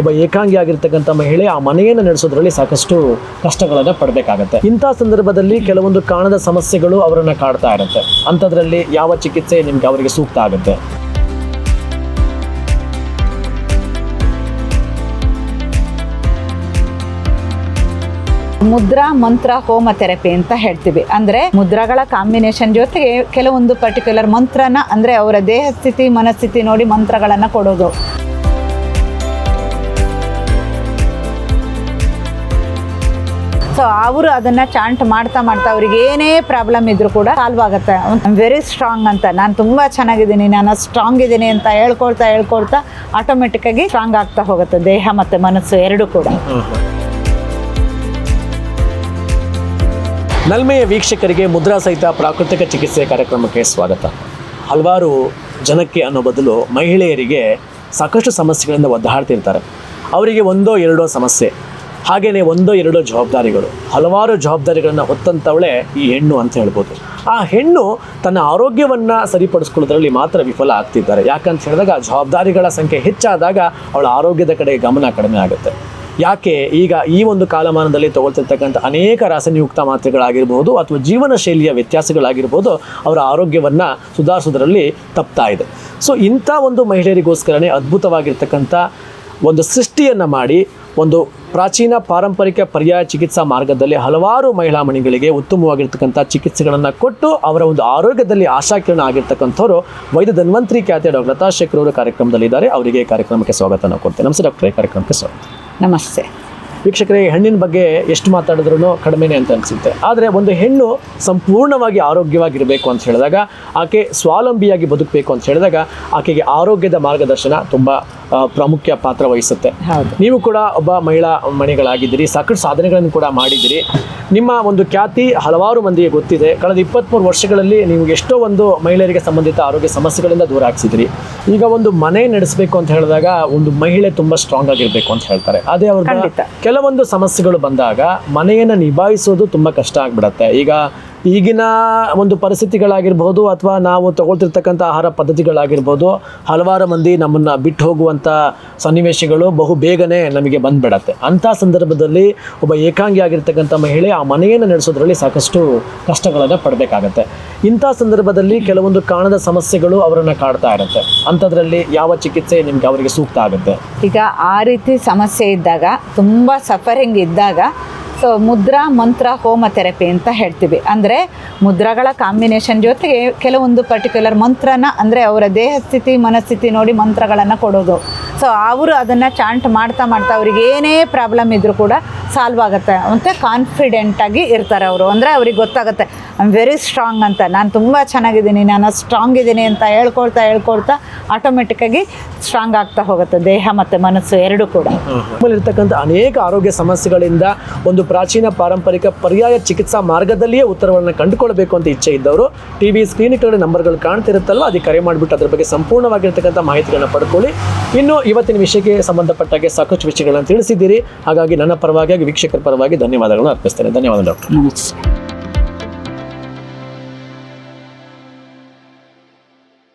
ಒಬ್ಬ ಏಕಾಂಗಿ ಆಗಿರ್ತಕ್ಕಂಥ ಮಹಿಳೆ ಆ ಮನೆಯನ್ನು ನಡೆಸೋದ್ರಲ್ಲಿ ಸಾಕಷ್ಟು ಕಷ್ಟಗಳನ್ನು ಪಡಬೇಕಾಗತ್ತೆ. ಇಂಥ ಸಂದರ್ಭದಲ್ಲಿ ಕೆಲವೊಂದು ಕಾಣದ ಸಮಸ್ಯೆಗಳು ಅವರನ್ನು ಕಾಡ್ತಾ ಇರುತ್ತೆ. ಅಂಥದ್ರಲ್ಲಿ ಯಾವ ಚಿಕಿತ್ಸೆ ನಿಮ್ಗೆ ಅವರಿಗೆ ಸೂಕ್ತ ಆಗುತ್ತೆ? ಮುದ್ರಾ, ಮಂತ್ರ, ಹೋಮ ಥೆರಪಿ ಅಂತ ಹೇಳ್ತೀವಿ. ಅಂದ್ರೆ ಮುದ್ರಾಗಳ ಕಾಂಬಿನೇಷನ್ ಜೊತೆಗೆ ಕೆಲವೊಂದು ಪರ್ಟಿಕ್ಯುಲರ್ ಮಂತ್ರನ ಅಂದ್ರೆ ಅವರ ದೇಹ ಸ್ಥಿತಿ, ಮನಸ್ಥಿತಿ ನೋಡಿ ಮಂತ್ರಗಳನ್ನ ಕೊಡೋದು. ಸೊ ಅವರು ಅದನ್ನ ಚಾಂಟ್ ಮಾಡ್ತಾ ಮಾಡ್ತಾ ಅವ್ರಿಗೆ ಏನೇ ಪ್ರಾಬ್ಲಮ್ ಇದ್ರು ಕೂಡ ಸಾಲ್ವ್ ಆಗುತ್ತೆ. ವೆರಿ ಸ್ಟ್ರಾಂಗ್ ಅಂತ. ನಾನು ತುಂಬಾ ಚೆನ್ನಾಗಿದ್ದೀನಿ. ನಾನು ಸ್ಟ್ರಾಂಗ್ ಇದ್ದೀನಿ ಅಂತ ಹೇಳ್ಕೊಳ್ತಾ ಹೇಳ್ಕೊಳ್ತಾ ಆಟೋಮೆಟಿಕ್ ಆಗಿ ಸ್ಟ್ರಾಂಗ್ ಆಗ್ತಾ ಹೋಗುತ್ತೆ. ದೇಹ ಮತ್ತೆ ಮನಸ್ಸು ಎರಡೂ ಕೂಡ. ನಲ್ಮೆಯ ವೀಕ್ಷಕರಿಗೆ ಮುದ್ರಾ ಸಹಿತ ಪ್ರಾಕೃತಿಕ ಚಿಕಿತ್ಸೆ ಕಾರ್ಯಕ್ರಮಕ್ಕೆ ಸ್ವಾಗತ. ಹಲವಾರು ಜನಕ್ಕೆ ಅನ್ನೋ ಬದಲು ಮಹಿಳೆಯರಿಗೆ ಸಾಕಷ್ಟು ಸಮಸ್ಯೆಗಳಿಂದ ಒದ್ದಾಡ್ತಿರ್ತಾರೆ. ಅವರಿಗೆ ಒಂದೋ ಎರಡೋ ಸಮಸ್ಯೆ. ಹಾಗೆಯೇ ಒಂದೋ ಎರಡೋ ಜವಾಬ್ದಾರಿಗಳು. ಹಲವಾರು ಜವಾಬ್ದಾರಿಗಳನ್ನು ಹೊತ್ತಂಥವಳೆ ಈ ಹೆಣ್ಣು ಅಂತ ಹೇಳ್ಬೋದು. ಆ ಹೆಣ್ಣು ತನ್ನ ಆರೋಗ್ಯವನ್ನು ಸರಿಪಡಿಸ್ಕೊಳ್ಳೋದ್ರಲ್ಲಿ ಮಾತ್ರ ವಿಫಲ ಆಗ್ತಿದ್ದಾರೆ. ಯಾಕಂತ ಹೇಳಿದಾಗ ಜವಾಬ್ದಾರಿಗಳ ಸಂಖ್ಯೆ ಹೆಚ್ಚಾದಾಗ ಅವಳ ಆರೋಗ್ಯದ ಕಡೆ ಗಮನ ಕಡಿಮೆ ಆಗುತ್ತೆ. ಯಾಕೆ? ಈಗ ಈ ಒಂದು ಕಾಲಮಾನದಲ್ಲಿ ತಗೊಳ್ತಿರ್ತಕ್ಕಂಥ ಅನೇಕ ರಾಸಾಯನಿಯುಕ್ತ ಮಾತ್ರೆಗಳಾಗಿರ್ಬೋದು ಅಥವಾ ಜೀವನ ಶೈಲಿಯ ವ್ಯತ್ಯಾಸಗಳಾಗಿರ್ಬೋದು ಅವರ ಆರೋಗ್ಯವನ್ನು ಸುಧಾರಿಸೋದ್ರಲ್ಲಿ ತಪ್ತಾ ಇದೆ. ಸೊ ಇಂಥ ಒಂದು ಮಹಿಳೆಯರಿಗೋಸ್ಕರನೇ ಅದ್ಭುತವಾಗಿರ್ತಕ್ಕಂಥ ಒಂದು ಸೃಷ್ಟಿಯನ್ನು ಮಾಡಿ ಒಂದು ಪ್ರಾಚೀನ ಪಾರಂಪರಿಕ ಪರ್ಯಾಯ ಚಿಕಿತ್ಸಾ ಮಾರ್ಗದಲ್ಲಿ ಹಲವಾರು ಮಹಿಳಾ ಮಣಿಗಳಿಗೆ ಉತ್ತಮವಾಗಿರ್ತಕ್ಕಂಥ ಚಿಕಿತ್ಸೆಗಳನ್ನು ಕೊಟ್ಟು ಅವರ ಒಂದು ಆರೋಗ್ಯದಲ್ಲಿ ಆಶಾಕಿರಣ ಆಗಿರ್ತಕ್ಕಂಥವ್ರು ವೈದ್ಯ ಧನ್ವಂತ್ರಿ ಖ್ಯಾತಿಯ ಡಾಕ್ಟರ್ ಲತಾ ಶೇಖರ್ ಅವರು ಕಾರ್ಯಕ್ರಮದಲ್ಲಿದ್ದಾರೆ. ಅವರಿಗೆ ಕಾರ್ಯಕ್ರಮಕ್ಕೆ ಸ್ವಾಗತ. ನಾವು ಕೊಡ್ತೇವೆ. ನಮಸ್ತೆ ಡಾಕ್ಟ್ರೇ. ಕಾರ್ಯಕ್ರಮಕ್ಕೆ ಸ್ವಾಗತ. ನಮಸ್ತೆ. ವೀಕ್ಷಕರೇ ಹೆಣ್ಣಿನ ಬಗ್ಗೆ ಎಷ್ಟು ಮಾತಾಡಿದ್ರೂ ಕಡಿಮೆನೇ ಅಂತ ಅನಿಸುತ್ತೆ. ಆದರೆ ಒಂದು ಹೆಣ್ಣು ಸಂಪೂರ್ಣವಾಗಿ ಆರೋಗ್ಯವಾಗಿರಬೇಕು ಅಂತ ಹೇಳಿದಾಗ ಆಕೆ ಸ್ವಾವಲಂಬಿಯಾಗಿ ಬದುಕಬೇಕು ಅಂತ ಹೇಳಿದಾಗ ಆಕೆಗೆ ಆರೋಗ್ಯದ ಮಾರ್ಗದರ್ಶನ ತುಂಬ ಪ್ರಾಮುಖ್ಯ ಪಾತ್ರ ವಹಿಸುತ್ತೆ. ನೀವು ಕೂಡ ಒಬ್ಬ ಮಹಿಳಾ ಮಣಿಗಳಾಗಿದ್ದೀರಿ. ಸಾಕಷ್ಟು ಸಾಧನೆಗಳನ್ನು ಕೂಡ ಮಾಡಿದ್ದೀರಿ. ನಿಮ್ಮ ಒಂದು ಖ್ಯಾತಿ ಹಲವಾರು ಮಂದಿಗೆ ಗೊತ್ತಿದೆ. ಕಳೆದ ಇಪ್ಪತ್ತ್ಮೂರು ವರ್ಷಗಳಲ್ಲಿ ನೀವು ಎಷ್ಟೋ ಒಂದು ಮಹಿಳೆಯರಿಗೆ ಸಂಬಂಧಿತ ಆರೋಗ್ಯ ಸಮಸ್ಯೆಗಳಿಂದ ದೂರ ಹಾಕ್ಸಿದ್ರಿ ಈಗ ಒಂದು ಮನೆ ನಡೆಸಬೇಕು ಅಂತ ಹೇಳಿದಾಗ ಒಂದು ಮಹಿಳೆ ತುಂಬ ಸ್ಟ್ರಾಂಗ್ ಆಗಿರಬೇಕು ಅಂತ ಹೇಳ್ತಾರೆ. ಅದೇ ಅವ್ರ ಕೆಲವೊಂದು ಸಮಸ್ಯೆಗಳು ಬಂದಾಗ ಮನೆಯನ್ನು ನಿಭಾಯಿಸೋದು ತುಂಬ ಕಷ್ಟ ಆಗಿಬಿಡತ್ತೆ. ಈಗ ಈಗಿನ ಒಂದು ಪರಿಸ್ಥಿತಿಗಳಾಗಿರ್ಬೋದು ಅಥವಾ ನಾವು ತಗೊಳ್ತಿರ್ತಕ್ಕಂಥ ಆಹಾರ ಪದ್ಧತಿಗಳಾಗಿರ್ಬೋದು, ಹಲವಾರು ಮಂದಿ ನಮ್ಮನ್ನು ಬಿಟ್ಟು ಹೋಗುವಂಥ ಸನ್ನಿವೇಶಗಳು ಬಹು ಬೇಗನೆ ನಮಗೆ ಬಂದ್ಬಿಡತ್ತೆ. ಅಂಥ ಸಂದರ್ಭದಲ್ಲಿ ಒಬ್ಬ ಏಕಾಂಗಿ ಆಗಿರ್ತಕ್ಕಂಥ ಮಹಿಳೆ ಆ ಮನೆಯನ್ನು ನಡೆಸೋದ್ರಲ್ಲಿ ಸಾಕಷ್ಟು ಕಷ್ಟಗಳನ್ನು ಪಡಬೇಕಾಗತ್ತೆ. ಇಂಥ ಸಂದರ್ಭದಲ್ಲಿ ಕೆಲವೊಂದು ಕಾಣದ ಸಮಸ್ಯೆಗಳು ಅವರನ್ನು ಕಾಡ್ತಾ ಇರುತ್ತೆ. ಅಂಥದ್ರಲ್ಲಿ ಯಾವ ಚಿಕಿತ್ಸೆ ನಿಮ್ಗೆ ಅವರಿಗೆ ಸೂಕ್ತ ಆಗುತ್ತೆ? ಈಗ ಆ ರೀತಿ ಸಮಸ್ಯೆ ಇದ್ದಾಗ, ತುಂಬ ಸಫರಿಂಗ್ ಇದ್ದಾಗ ಸೊ ಮುದ್ರಾ, ಮಂತ್ರ, ಹೋಮ ಥೆರಪಿ ಅಂತ ಹೇಳ್ತೀವಿ. ಅಂದರೆ ಮುದ್ರಾಗಳ ಕಾಂಬಿನೇಷನ್ ಜೊತೆಗೆ ಕೆಲವೊಂದು ಪರ್ಟಿಕ್ಯುಲರ್ ಮಂತ್ರನ ಅಂದರೆ ಅವರ ದೇಹ ಸ್ಥಿತಿ, ಮನಸ್ಥಿತಿ ನೋಡಿ ಮಂತ್ರಗಳನ್ನು ಕೊಡೋದು. ಸೊ ಅವರು ಅದನ್ನು ಚಾಂಟ್ ಮಾಡ್ತಾ ಮಾಡ್ತಾ ಅವ್ರಿಗೆ ಏನೇ ಪ್ರಾಬ್ಲಮ್ ಇದ್ದರೂ ಕೂಡ ಸಾಲ್ವ್ ಆಗುತ್ತೆ ಮತ್ತು ಕಾನ್ಫಿಡೆಂಟಾಗಿ ಇರ್ತಾರೆ ಅವರು. ಅಂದರೆ ಅವ್ರಿಗೆ ಗೊತ್ತಾಗುತ್ತೆ ಐ ವೆರಿ ಸ್ಟ್ರಾಂಗ್ ಅಂತ. ನಾನು ತುಂಬ ಚೆನ್ನಾಗಿದ್ದೀನಿ, ನಾನು ಸ್ಟ್ರಾಂಗ್ ಇದ್ದೀನಿ ಅಂತ ಹೇಳ್ಕೊಳ್ತಾ ಹೇಳ್ಕೊಳ್ತಾ ಆಟೋಮೆಟಿಕ್ಕಾಗಿ ಸ್ಟ್ರಾಂಗ್ ಆಗ್ತಾ ಹೋಗುತ್ತೆ, ದೇಹ ಮತ್ತು ಮನಸ್ಸು ಎರಡೂ ಕೂಡ. ನಮ್ಮಲ್ಲಿರ್ತಕ್ಕಂಥ ಅನೇಕ ಆರೋಗ್ಯ ಸಮಸ್ಯೆಗಳಿಂದ ಒಂದು ಪ್ರಾಚೀನ ಪಾರಂಪರಿಕ ಪರ್ಯಾಯ ಚಿಕಿತ್ಸಾ ಮಾರ್ಗದಲ್ಲಿಯೇ ಉತ್ತರವನ್ನು ಕಂಡುಕೊಳ್ಬೇಕು ಅಂತ ಇಚ್ಛೆ ಇದ್ದವರು ಟಿ ವಿ ಸ್ಕ್ರೀನ್ಗಳ ನಂಬರ್ಗಳು ಕಾಣ್ತಿರುತ್ತಲ್ಲ ಅದಕ್ಕೆ ಕರೆ ಮಾಡಿಬಿಟ್ಟು ಅದ್ರ ಬಗ್ಗೆ ಸಂಪೂರ್ಣವಾಗಿರ್ತಕ್ಕಂಥ ಮಾಹಿತಿಗಳನ್ನು ಪಡ್ಕೊಳ್ಳಿ. ಇನ್ನು ಇವತ್ತಿನ ವಿಷಯಕ್ಕೆ ಸಂಬಂಧಪಟ್ಟಾಗೆ ಸಾಕಷ್ಟು ವಿಷಯಗಳನ್ನು ತಿಳಿಸಿದ್ದೀರಿ. ಹಾಗಾಗಿ ನನ್ನ ಪರವಾಗಿ ಹಾಗೂ ವೀಕ್ಷಕರ ಪರವಾಗಿ ಧನ್ಯವಾದಗಳನ್ನು ಅರ್ಪಿಸ್ತೇನೆ. ಧನ್ಯವಾದ ಡಾಕ್ಟರ್.